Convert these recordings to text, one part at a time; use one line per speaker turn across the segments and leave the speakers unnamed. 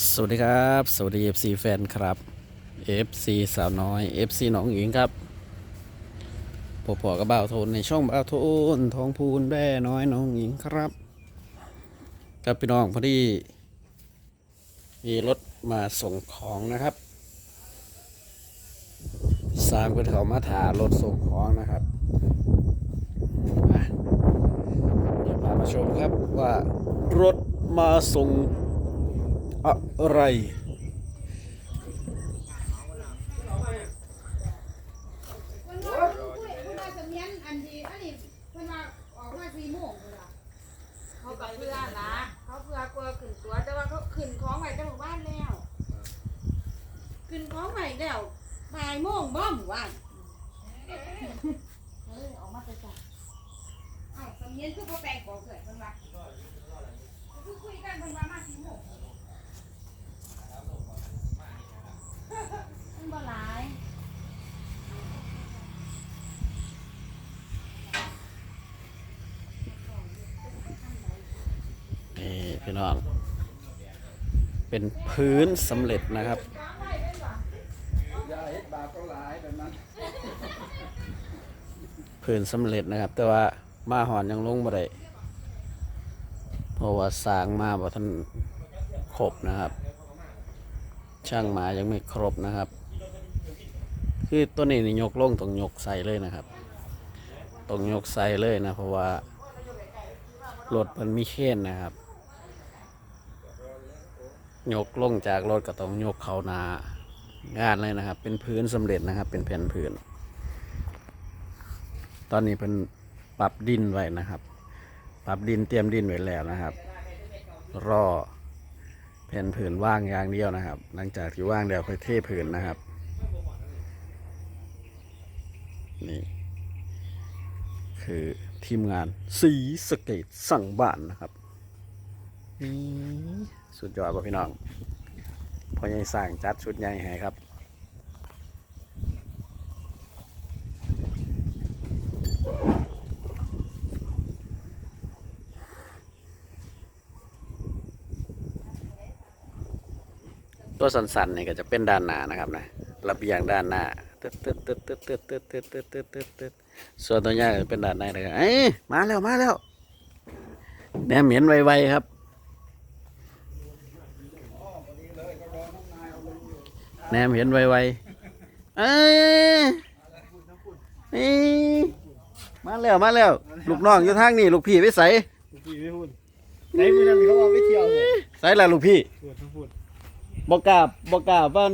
สวัสดีครับ สวัสดี FC แฟนครับ FC สาวน้อย FC หนองหญิงครับพอพอกับบ่าวโทนในช่องบ่าวโทนทองพูนแบ่น้อยน้องหญิงครับ กับพี่น้องพอดี มีรถมาส่งของนะครับสางเป็นเขามาถารถส่งของนะครับเดี๋ยวพามาชมครับว่ารถมาส่ง อะไร
เพิ่นว่าเพิ่นเพิ่นว่าเสมียนอันที่อันนี้เพิ่นว่าออกมา4โมงพุ่นล่ะ
เขากับเพื่อนนะเขาเพื่อกลัวขึ้นตัวแต่ว่าเขาขึ้นของใหม่จะหมู่บ้านแล้วขึ้นของใหม่แล้วบ่ายโมงบ้อมว่านเฮ้ยออกมาแต่จ้ะ
เอ้าเสมียนคือบ่แปลงบอกเกิดเพิ่นว่าคือคุยกันเพิ่นว่ามา4โมง
มันบ่หลาย
นี่พี่น้อง เป็นพื้นสำเร็จนะครับ พื้นสำเร็จนะครับ แต่ว่ามาหอนยังลงบ่ได้เพราะว่าสร้างมาบ่ทันครบนะครับ ช่างหมายังไม่ครบนะครับ คือตัวนี้นี่ยกลงต้องยกใส่เลยนะครับต้องยกใส่เลยนะ เพราะว่ารถมันมีเข็นนะครับยกลงจากรถก็ต้องยกเขานางานเลยนะครับ เป็นพื้นสำเร็จนะครับ เป็นแผ่นพื้น ตอนนี้เป็นปรับดินไว้นะครับ ปรับดินเตรียมดินไว้แล้วนะครับ รอ แผ่นผืนว่างอย่างเดียวนะครับ หลังจากที่ว่างแล้วค่อยเทผืนนะครับ นี่ คือทีมงานสีสะเกตสั่งบ้านนะครับนี่สุดยอดป่ะพี่น้องพอใหญ่สั่งจัดชุดใหญ่ให้ครับ ตัวสันๆเนี่ยก็จะเป็นด้านหน้านะครับนะระเบียงด้านหน้าตึ๊ดตึ๊ดตึ๊ดตึ๊ดตึ๊ดตึ๊ดตึ๊ดตึ๊ดตึ๊ดตึ๊ดตึ๊ดส่วนตัวใหญ่ก็เป็นด้านในนะครับเอ้ยมาแล้วมาแล้วแหนมเห็นไวๆครับแหนมเห็นไวๆเอ้ยนี่มาแล้วมาแล้ว ลูกน้องอยู่ทางนี้ลูกพี่ไปใส่
พี่ไม่พูดไหนมือนั้นเขาบอกไม่เที่ยวเลย
ใส่ละลูกพี่
พูดพูด
บอกกล้าบอกกล้าว่า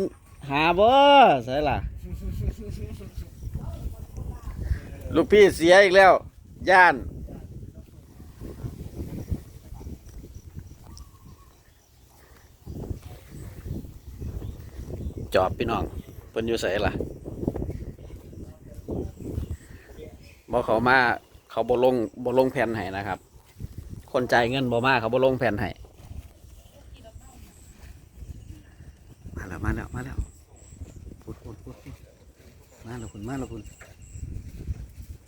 หาบ่ใส่ล่ะ ลูกพี่เสียอีกแล้ว ย่าน จอบพี่น้องเพิ่นอยู่ใส่ล่ะบอกเขามาเขาบ่ลงบ่ลงแผ่นให้นะครับ คนจ่ายเงินบ่มาเขาบ่ลงแผ่นให้ มา แล้วมาแล้วมาแล้วพูดพูดพูดพูดมาแล้วคุณมาแล้วคุณ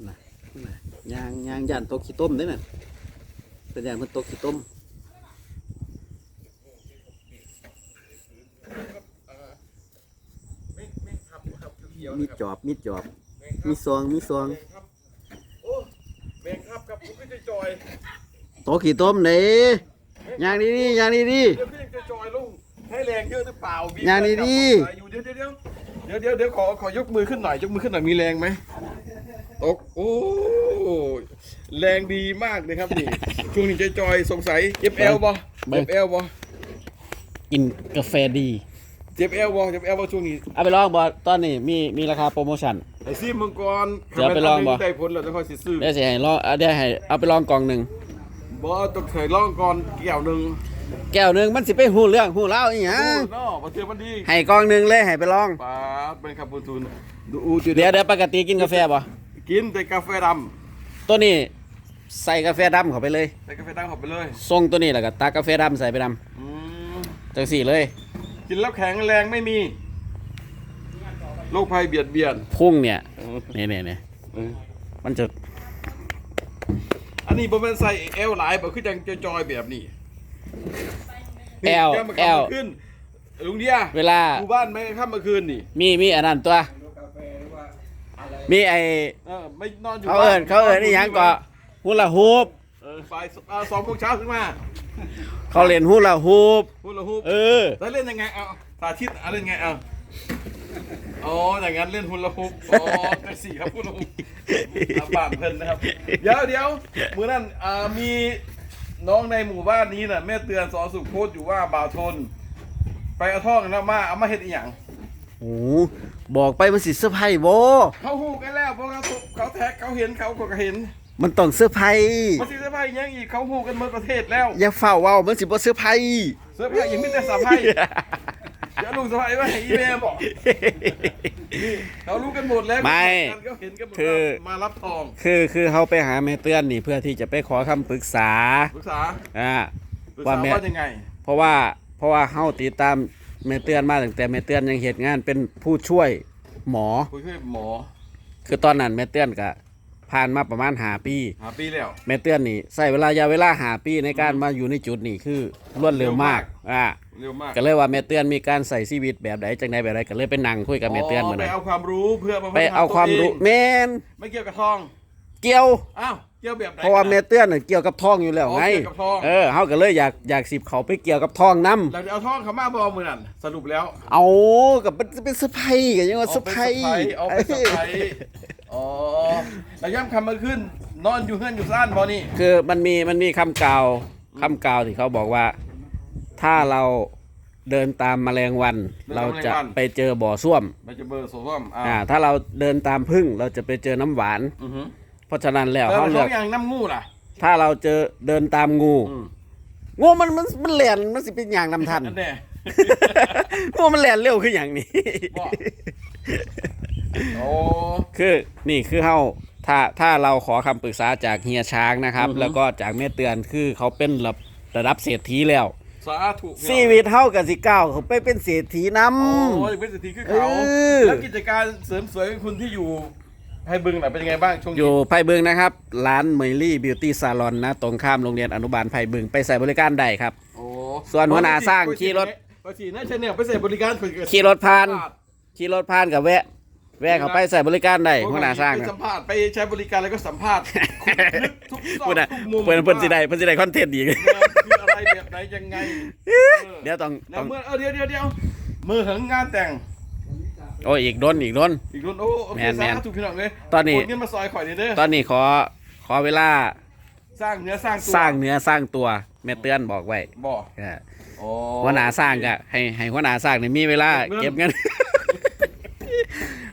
น่ะน่ะยางยางย่านตกขี้ต้มได้น่ะเป็นอย่างมันตกขี้ต้มมีจอบมีจอบ มีซองมีซอง
แมงครับครับผมก็จะจอย
ตกขี้ต้มเด้ยางดีดียางดีดี
แรงเยอะหรือเปล่ามี
อย่างนี้ดิ
อยู่เดี๋ยวเดี๋ยวเดี๋ยวเดี๋ยวเดี๋ยวเดี๋ยวขอขอยกมือขึ้นหน่อยยกมือขึ้นหน่อยมีแรงไหมตกโอ้แรงดีมากเลยครับนี่ ช่วงนี้จะจอยสงสัยเจ็บเอลบ่เจ็บเอลบ่
กินกาแฟดี
เจ็บเอลบ่เจ็บเอลบ่ช่วงนี้
เอาไปลองบอตอนนี้มีมีราคาโปรโมชั่น
ไอซีมังกร
เดี๋ยวไปลองบ่
ได้ผลแล้วจะค่อยสิซื้อ
เดี๋ยวสิให้ลองเอาเดี๋ยวให้เอาไปลองกล่องหนึ่ง
บ่ต้องเคยลองก่อนแก้วหนึ่ง
แก้วหนึ่งมันสิไปหูเรื่องหูเล่าอีหยั
โอ้
ง
เนาะมาเทือมันดี
ให้กล่องหนึ่งเลยให้ไปลอง
ป้าดเป็นคาปูทูนดูอูจุ
เดี๋ยวเดี๋ยวปกติกินกาแฟบ่
กินแต่กาแฟด
ตัวนี้ใส่กาแฟดำเข้าไปเลยำ
แต่กาแฟดำเข้าไปเลย
ทรงตัวนี้แล้วก็ตักกาแฟดำใส่ไปด
อืมำ
จังสี่เลย
กินแล้วแข็งแรงไม่มีโรคภัยเบียดเบียน
พุ่งเนี่ย
เออ
เนี่ยเนี่ยเนี่ย
เออ
มันจะ
อันนี้บ่แม่นใส่เอลหลายบ่คือจังจอยๆแบบนี้
แอล
ย่ำมา
แอล
ค่ำมาขึ้นลุงเดีย
เวลา
หมู่บ้านไม่ค่ำเมื่อคืนนี่
มีมีอันนั้นตัว มีไอ
เออไม่นอนอยู่
เขาเอิญเขาเอิญนี่ยังเกาะฮูลาฮูป
เออฝ่ายสเอ่อสองโมงเช้าขึ้นมา
เขาเล่นฮูลาฮูป
พูดละฮูป
เออ
แล้วเล่นยังไงเอาสาธิตอะเล่นไงเอาอ๋ออย่างนั้นเล่นฮุลาฮูปอ๋อแท็กซี่ครับฮุลาฮูปอาบานเพลินนะครับ เดี๋ยวเดี๋ยวมือนั่นอ่ามี น้องในหมู่บ้านนี้น่ะแม่เตือนสอนสุขโคตรอยู่ว่าบ่าวทน ไปเอาท่องแล้วมาเอามาเฮ็ดอีหยัง
โอ้บอกไปมันสิเสื้อร์ไผ่บ่
เขาฮู้กันแล้วเพราะเขาเขาแท็กเขาเห็นเขาก็เห็น
มันต้องเสื้อร์ไผ่
มาสิเสื้อผ้าอีหยังอีกเขาฮู้กันหมดประเทศแล้ว
อย่าเฝ้าเว้ามันสิบ่เสื้อร์ไผ่
เสื้อผ้ายังไม่แต่สะพาย เดี๋ยวลุงสะพายว่าให้อีเมลบอกนี่เขารู้กันหมดแล้ว
ไม่
เขาเห็นกันหมด
คือ
ว่ามารับทอง
คือคือเขาไปหาแม่เตือนนี่เพื่อที่จะไปขอคำปรึกษา
ปรึกษา
อ่า
ปรึก
ว่า
ษา
แม่
ว่ายังไง
เพราะว่าเพราะว่าเฮาติดตามแม่เตือนมาตั้งแต่แม่เตือนยังเหตุงานเป็นผู้ช่วยหมอ
คุยกับหมอ
คือตอนนั้นแม่เตือนก็ผ่านมาประมาณหาปี
หาปีแล้ว
แม่เตือนนี่ใส่เวลายาเวลาหาปีในการมาอยู่ในจุดนี้คือรวดเร็วมากอ่า
เร็วมาก
ก็เลยว่าแม่เตือนมีการใส่ชีวิตแบบใดจังใดแบบใดก็เลยไปนั่งคุยกับแม่เตือนเหมือน
ไป
กัน
เอาความรู้เพื่อมาพัฒ
ไป
น
เอาความรู้
ตัวเอง
แม่น
ไม่เกี่ยวกับทอง
เกี่ยว
อ้าวเกี่ยวแบบไหน
เพราะว่าแม่เตือนน่ะเกี่ยวกับทองอยู่แล้ว
อ๋อ
ไง
เกี่ยวกับทอง
เออเฮาก็เลยอยากอยากสิบเขาไปเกี่ยวกับทองนํ
เราจะเอาทองเขามาบอมือนั่นสรุปแล้ว
เอากับเป็นเป็นเซอร์ไพรส์กันยังว่าเซอร์ไพรส์
เอาไปสะพายอ๋อแล้วย่ำคำมาขึ้น นอนอยู่เฮือนอยู่ซ่านบอนี่
คือมันมีมันมีคำกล่าวคำกล่าวที่เขาบอกว่า ถ้าเราเดินตามแมลงวันเราจะไปเจอบ่อส้วม
มันจะเบอร์โซซ่อมอ่า
อ่าถ้าเราเดินตามพึ่งเราจะไปเจอน้ำหวาน
อือฮึ
เพราะฉะนั้นแล้ว
แล้ว
เขา
เขา
เลือก
อย่างน้ำงูล่ะ
ถ้าเราเจอเดินตามงู
อืม
งูมันมันมันแหลนมันสิเป็นอย่างนำทัน
อันแน่
งูมันแหลนเร็วคืออย่างนี้
บ่ โอ้
คือนี่คือเฮาถ้าถ้าเราขอคำปรึกษาจากเฮียช้างนะครับ
อือฮึ
แล้วก็จากแม่เตือนคือเขาเป็นระระดับเศรษฐีแล้ว
สาธุ
ชีวิตเฮากับสิก้าวเขาไปเป็นเศรษฐีนำ
โอ้ยเป็นเศรษฐีคือเขา
เออ
แล้วกิจการเสริมสวยของคุณที่อยู่ให้บึงน่ะเป็นยังไงบ้างช่วง
อ
นี้
ยู่ไผ่เบิงนะครับ ร้านเมลี่บิวตี้ซาลอนนะ ตรงข้ามโรงเรียนอนุบาลไผ่เบิงไปใส่บริการได้ครับ
โอ้
ส่วนหัวหน้าสร้างขี่รถ
ปกติน่าจะเนี่ยไปใส่บริการคนเกิด
ขี่รถผ่าน ขี่รถผ่านกับแวะ แวะเขาไปใส่บริการได้หัวหน้าสร้าง
ไป
นะ
สัมภาษณ์ไปใช้บริการแล้วก็สัมภาษณ์ทุกซอก
พูดนะ
ทุกมุม
เพิ่นเพิ่นสิได้เพิ่นสิได้คอนเทนต์อีก
งานคืออะ ไรแบบไหนยังไงเออ
เดี๋ยวต้อง
แล้
ต้
ว
อง
เมื่อเออเดี๋ยวเดี๋ยวเดี๋ยวมือถึงงานแต่ง
โอ้ยอีกโดนอีกโดน
อีกคนโอ้โอเค
แม่นแม่น
สาธุพี่น้องเลย
ตอนนี้
โเงินมาซอยข่อยนี่เด้อ
ตอนนี้ขอขอเวลา
สร้างเนื้อสร้างตัว
สร้างเนื้อสร้างตัวแม่เตือนบอกไว้
บอก
อ่า
โอ้
หัวหน้าสร้างก็ให้ให้หัวหน้าสร้างนี่มีเวลา
เก็
เก็บบ
เงิ
เงิ
น
น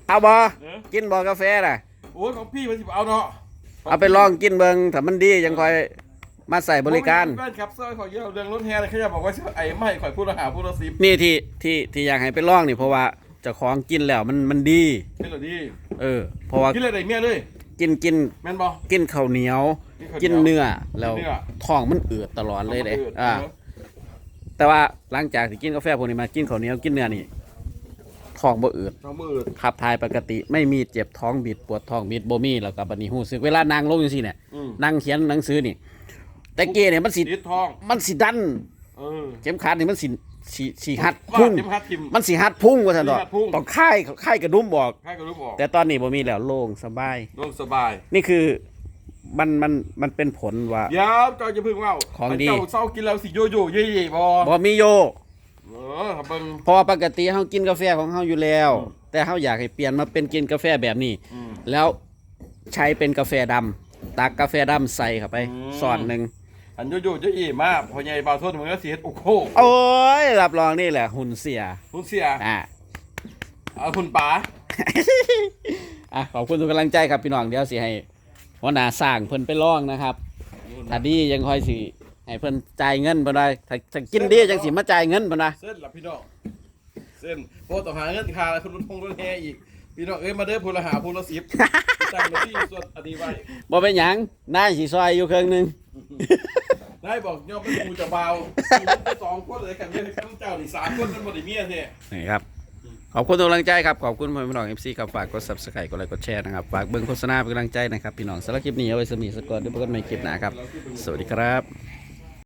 เอาบ่
เออ
กินบ่กาแฟน่ะ
โอ้ยของพี่มันสิบเอาเนาะ
เอาไปลองกินเบิงถ้ามันดียังคอย มาใส่บริการ
แฟนครับซอยข่อยเยอะเรื่องรถแห่เลยเขาจะบอกว่าไอ้ไม่ข่อยพูดละหาพูดละสิบ
นี่ที่ที่ที่อยากให้ไปลองนี่เพราะว่าเจ้าของกินแล้วมันมันดี
นี่เหรอดี
เออ เพราะว่า
กินเลยได้เมียเลย
กินกิน
แม่นบ่
กินข้าวเหนียว
กิ
กิ
น
น
ข้าวเหนียว
เนื้อแล้ว
กินเนื้อ
ท้องมันอืดตลอดเลยเด้
เออ
อ่าแต่ว่าหลังจากที่กินกาแฟพวกนี้มากินข้าวเหนียวกินเนื้อนี่ท้องบ่อืด
ท้องมือ
ขับถ่ายปกติไม่มีเจ็บท้องบิดปวดท้องบิดบ่มีแล้วก็บัดนี้ฮู้สึกเวลานั่งลงจังซี่เนี่ย
อืม
นั่งเขียนหนังสือนี่ แต่เกี้เนี่ยมันสิ
ติดท้อง
มันสิดัน
เออ
เข็มขัดนี่มันสิสิสิหัด
ฟา
พุ่
ด
ง
เข็มขัดทิม
มันสิหัดพุ่งว่าซั่นดอก
สิหัดพุ่ง
ต้องค่ายค่ายกระดุมบอก
ให้ก็รู้บอก
แต่ตอนนี้บ่มีแล้วโล่งสบาย
โล่งสบาย
นี่คือมันมันมันเป็นผลว่า
เดี๋ยวเจ้าจะพึ่งว่า
ของดี
เจ้าเศร้ากินแล้วสิโยโย่เย่เย่บ่
บ่มีโย
เออถ้าเบิ่ง
เพราะว่าปกติเฮากินกาแฟของเฮาอยู่แล้ว
อืม
แต่เฮาอยากให้เปลี่ยนมาเป็นกินกาแฟแบบนี้
อืม
แล้วใช้เป็นกาแฟดำตักกาแฟดำใส่เข้าไป
อืม
สอนหนึ่ง
อันโยโย่เย่เย่มากพอใหญ่บาวโทษมันก็สิเฮ็ดโอ้โห
โอ้ยรับรองนี่แหละหุ่นเสีย
คุณเสีย
อ่า
เอาคุณป๋า
อะขอบคุณทุกกำลังใจครับพี่น้องเดี๋ยวสิให้หัวหน้าสร้างเพิ่นไปลองนะครับถ้าดียังค่อยสิให้เพิ่นจ่ายเงินเพิ่นได้ถ้าถ้ากินดีจังสิมาจ่ายเงินเพิ่นนะ
เส้นละพี่น้องเส้นเพราะต้องหาเงินค่าคุณรถทงรถแห่อีก พี่น้องเอ้ยมาเด้อพูละหาพูละสิบตั้งมาที่ส่วนอดีไว้
บ่เป็นหยังนายสิซอยอยู่เครื่องหนึง
ได้บอกยอมเป็นกูจะเบาสองคนเลยกันเนี่ยต้องเจ้านี่สามคนทั้งหมดไอ้เมียเนี่ย
นี่ครับ ขอบคุณทุกกำลังใจครับ ขอบคุณพี่น้องเอฟซีครับฝากกด Subscribe กดไลค์กดแชร์นะครับ ฝากเบิ่งโฆษณาเป็นกำลังใจนะครับ พี่น้องสำหรับคลิปนี้เอาไว้สมีสกอร์ด้วยพบกันใหม่คลิปหน้าครับ สวัสดีครับ